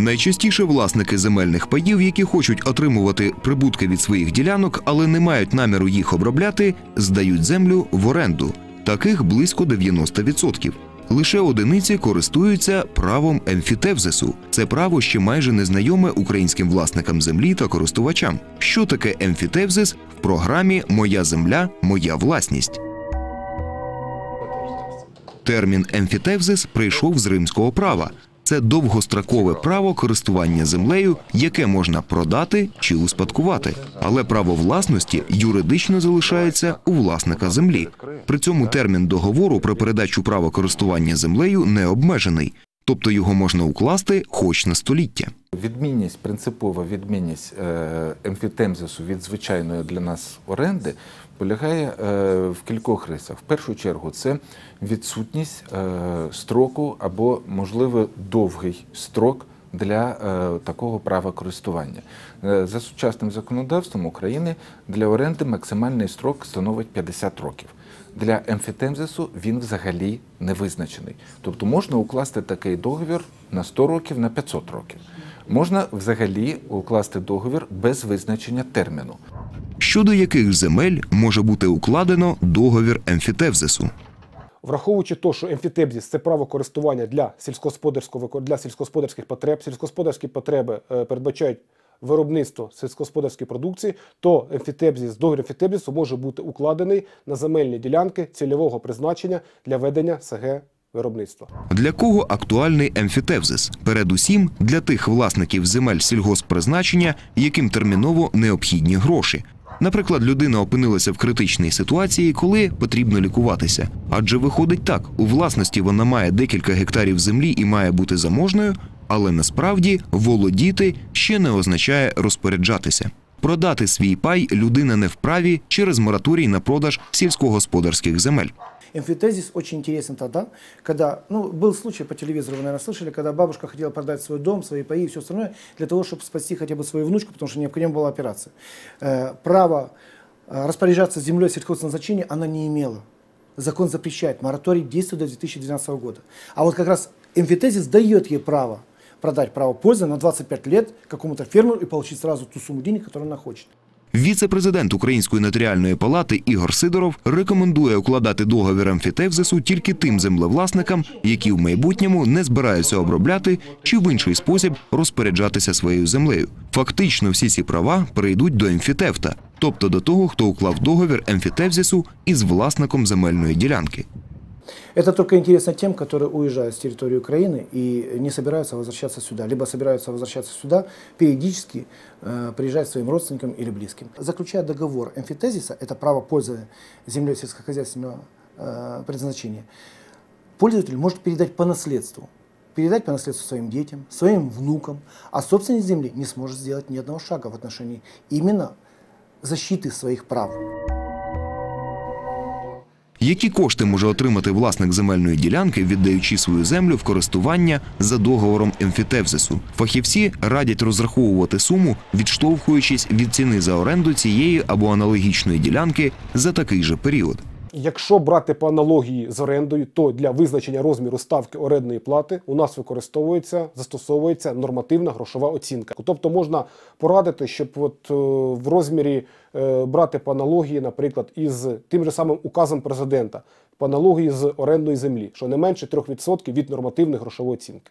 Найчастіше власники земельних паїв, які хочуть отримувати прибутки від своїх ділянок, але не мають наміру їх обробляти, здають землю в оренду. Таких близько 90%. Лише одиниці користуються правом емфітевзису. Це право ще майже незнайоме українським власникам землі та користувачам. Що таке емфітевзис в програмі Моя земля, моя власність. Термін емфітевзис прийшов з римського права. Це довгострокове право користування землею, яке можна продати чи успадкувати. Але право власності юридично залишається у власника землі. При цьому термін договору про передачу права користування землею не обмежений, тобто його можна укласти хоч на століття. Відмінність, принципова відмінність е, емфітемзису від звичайної для нас оренди полягає е, в кількох рисах. В першу чергу, це відсутність е, строку або, можливо, довгий строк для е, такого права користування. За сучасним законодавством України для оренди максимальний строк становить 50 років. Для емфітемзису він взагалі не визначений. Тобто можна укласти такий договір на 100 років, на 500 років. Можна взагалі укласти договір без визначення терміну. Щодо яких земель може бути укладено договір емфітевзису. Враховуючи те, що емфітебзіс це право користування для сільськогосподарського для сільськогосподарських потреб, сільськогосподарські потреби е, передбачають виробництво сільськогосподарської продукції, то емфітебзіс, договір емфітебзісу може бути укладений на земельні ділянки цільового призначення для ведення СГ виробництва. Для кого актуальний емфітевзис? Передусім для тих власників земель сільгосппризначення, яким терміново необхідні гроші. Наприклад, людина опинилася в критичній ситуації, коли потрібно лікуватися. Адже виходить так: у власності вона має декілька гектарів землі і має бути заможною, але насправді володіти ще не означає розпоряджатися. Продати свій пай людина не вправі через мораторій на продаж сільськогосподарських земель. Эмфитезис очень интересен тогда, когда, ну, был случай по телевизору, вы, наверное, слышали, когда бабушка хотела продать свой дом, свои паи и все остальное, для того, чтобы спасти хотя бы свою внучку, потому что необходима была операция. Э, право э, распоряжаться землей сельхозназначения она не имела. Закон запрещает, мораторий действует до 2012 года. А вот как раз эмфитезис дает ей право продать право пользования на 25 лет какому-то фермеру и получить сразу ту сумму денег, которую она хочет. Віце-президент Української нотаріальної палати Ігор Сидоров рекомендує укладати договір емфітевзису тільки тим землевласникам, які в майбутньому не збираються обробляти чи в інший спосіб розпоряджатися своєю землею. Фактично, всі ці права перейдуть до емфітевта, тобто до того, хто уклав договір емфітевзису із власником земельної ділянки. Это только интересно тем, которые уезжают с территории Украины и не собираются возвращаться сюда, либо собираются возвращаться сюда периодически, э, приезжать своим родственникам или близким. Заключая договор эмфитезиса, это право пользования землей сельскохозяйственного э, предназначения, пользователь может передать по наследству. Передать по наследству своим детям, своим внукам, а собственник земли не сможет сделать ни одного шага в отношении именно защиты своих прав. Які кошти може отримати власник земельної ділянки, віддаючи свою землю в користування за договором емфітевзису? Фахівці радять розраховувати суму, відштовхуючись від ціни за оренду цієї або аналогічної ділянки за такий же період. Якщо брати по аналогії з орендою, то для визначення розміру ставки орендної плати у нас використовується, застосовується нормативна грошова оцінка. Тобто можна порадити, щоб от, е, в розмірі е, брати по аналогії, наприклад, із тим же самим указом президента, по аналогії з орендної землі, що не менше 3% від нормативної грошової оцінки.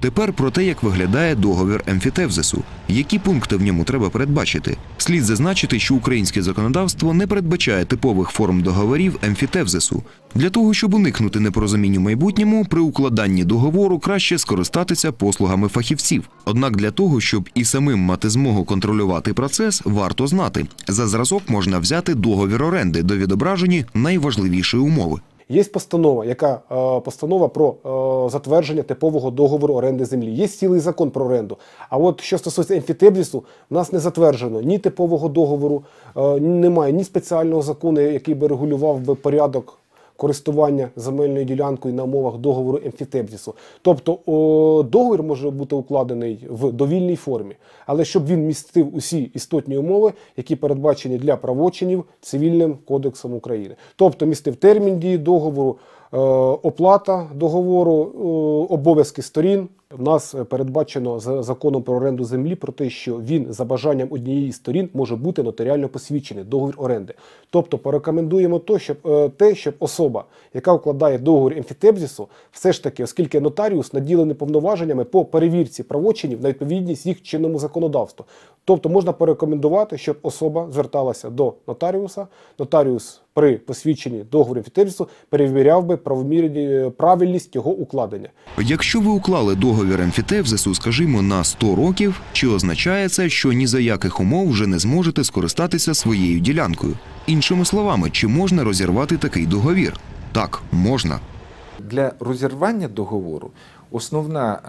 Тепер про те, як виглядає договір емфітевзису, які пункти в ньому треба передбачити. Слід зазначити, що українське законодавство не передбачає типових форм договорів емфітевзису. Для того, щоб уникнути непорозумінь у майбутньому, при укладанні договору краще скористатися послугами фахівців. Однак для того, щоб і самим мати змогу контролювати процес, варто знати. За зразок можна взяти договір оренди, де відображені найважливіші умови. Є постанова, яка е, постанова про е, затвердження типового договору оренди землі. Є цілий закон про оренду. А от що стосується емфітебзісу, в нас не затверджено ні типового договору, е, немає ні спеціального закону, який би регулював порядок користування земельною ділянкою на умовах договору емфітевзісу. Тобто о, договір може бути укладений в довільній формі, але щоб він містив усі істотні умови, які передбачені для правочинів цивільним кодексом України. Тобто містив термін дії договору, Оплата договору, е, обов'язки сторін. У нас е, передбачено за законом про оренду землі про те, що він за бажанням однієї з сторін може бути нотаріально посвідчений договір оренди. Тобто порекомендуємо то, щоб е, те, щоб особа, яка укладає договір емфітевзису, все ж таки, оскільки нотаріус наділений повноваженнями по перевірці правочинів на відповідність їх чинному законодавству. Тобто можна порекомендувати, щоб особа зверталася до нотаріуса. Нотаріус при посвідченні договору емфітевзису перевіряв би правомірні правильність його укладення. Якщо ви уклали договір емфітевзису, скажімо, на 100 років, чи означає це, що ні за яких умов вже не зможете скористатися своєю ділянкою? Іншими словами, чи можна розірвати такий договір? Так, можна. Для розірвання договору основна,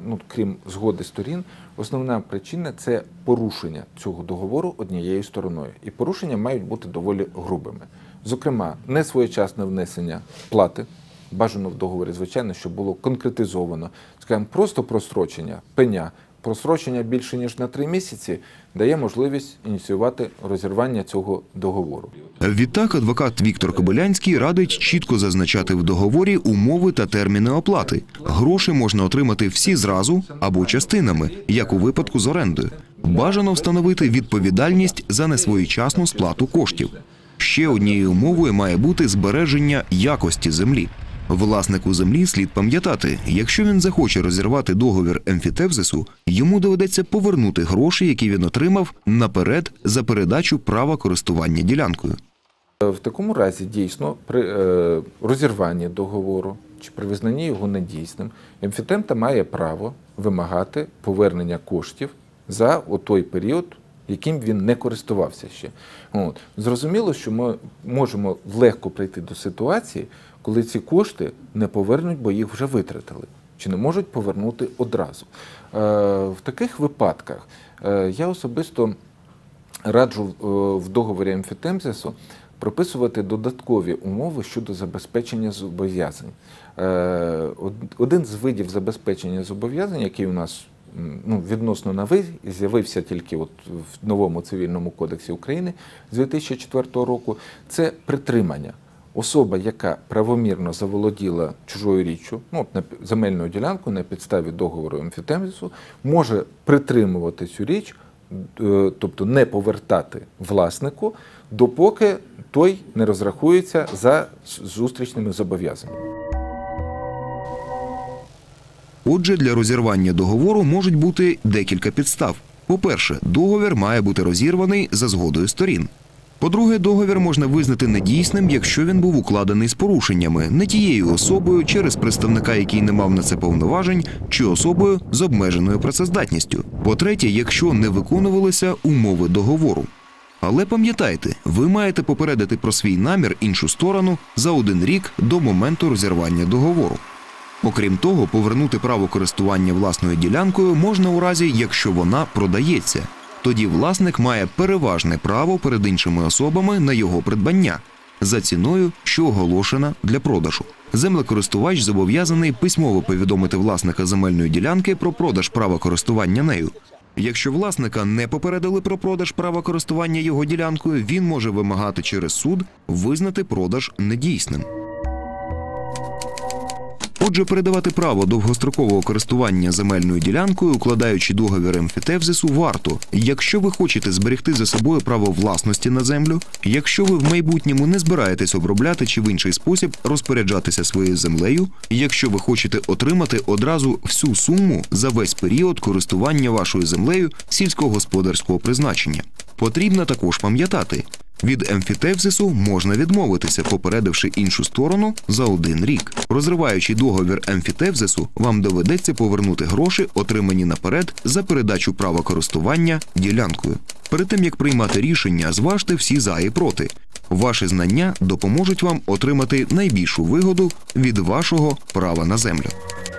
е, ну крім згоди сторін, основна причина це порушення цього договору однією стороною. І порушення мають бути доволі грубими. Зокрема, несвоєчасне внесення плати. Бажано в договорі, звичайно, щоб було конкретизовано. Скажімо, просто прострочення пеня. Просрочення більше ніж на три місяці дає можливість ініціювати розірвання цього договору. Відтак, адвокат Віктор Кобилянський радить чітко зазначати в договорі умови та терміни оплати. Гроші можна отримати всі зразу або частинами, як у випадку з орендою. Бажано встановити відповідальність за несвоєчасну сплату коштів. Ще однією умовою має бути збереження якості землі. Власнику землі слід пам'ятати, якщо він захоче розірвати договір емфітевзису, йому доведеться повернути гроші, які він отримав наперед за передачу права користування ділянкою. Е, В такому разі дійсно при е, розірванні договору чи при визнанні його недійсним, емфітемта має право вимагати повернення коштів за той період, яким він не користувався ще. От. Зрозуміло, що ми можемо легко прийти до ситуації, коли ці кошти не повернуть, бо їх вже витратили, чи не можуть повернути одразу. Е, в таких випадках е, я особисто раджу е, в договорі емфітемзису прописувати додаткові умови щодо забезпечення зобов'язань. Е, Один з видів забезпечення зобов'язань, який у нас ну, відносно новий, з'явився тільки от в новому цивільному кодексі України з 2004 року, це притримання. Особа, яка правомірно заволоділа чужою річчю, ну, на земельну ділянку на підставі договору емфітемзису, може притримувати цю річ, е, тобто не повертати власнику, допоки той не розрахується за зустрічними зобов'язаннями. Отже, для розірвання договору можуть бути декілька підстав. По-перше, договір має бути розірваний за згодою сторін. По-друге, договір можна визнати недійсним, якщо він був укладений з порушеннями, не тією особою через представника, який не мав на це повноважень, чи особою з обмеженою працездатністю. По-третє, якщо не виконувалися умови договору. Але пам'ятайте, ви маєте попередити про свій намір іншу сторону за один рік до моменту розірвання договору. Окрім того, повернути право користування власною ділянкою можна у разі, якщо вона продається. Тоді власник має переважне право перед іншими особами на його придбання за ціною, що оголошена для продажу. Землекористувач зобов'язаний письмово повідомити власника земельної ділянки про продаж права користування нею. Якщо власника не попередили про продаж права користування його ділянкою, він може вимагати через суд визнати продаж недійсним. Отже, передавати право довгострокового користування земельною ділянкою, укладаючи договір емфітевзису, варто, якщо ви хочете зберегти за собою право власності на землю, якщо ви в майбутньому не збираєтесь обробляти чи в інший спосіб розпоряджатися своєю землею, якщо ви хочете отримати одразу всю суму за весь період користування вашою землею сільськогосподарського призначення. Потрібно також пам'ятати, від емфітевзису можна відмовитися, попередивши іншу сторону за один рік. Розриваючи договір емфітевзису, вам доведеться повернути гроші, отримані наперед за передачу права користування ділянкою. Перед тим як приймати рішення, зважте всі за і проти. Ваші знання допоможуть вам отримати найбільшу вигоду від вашого права на землю.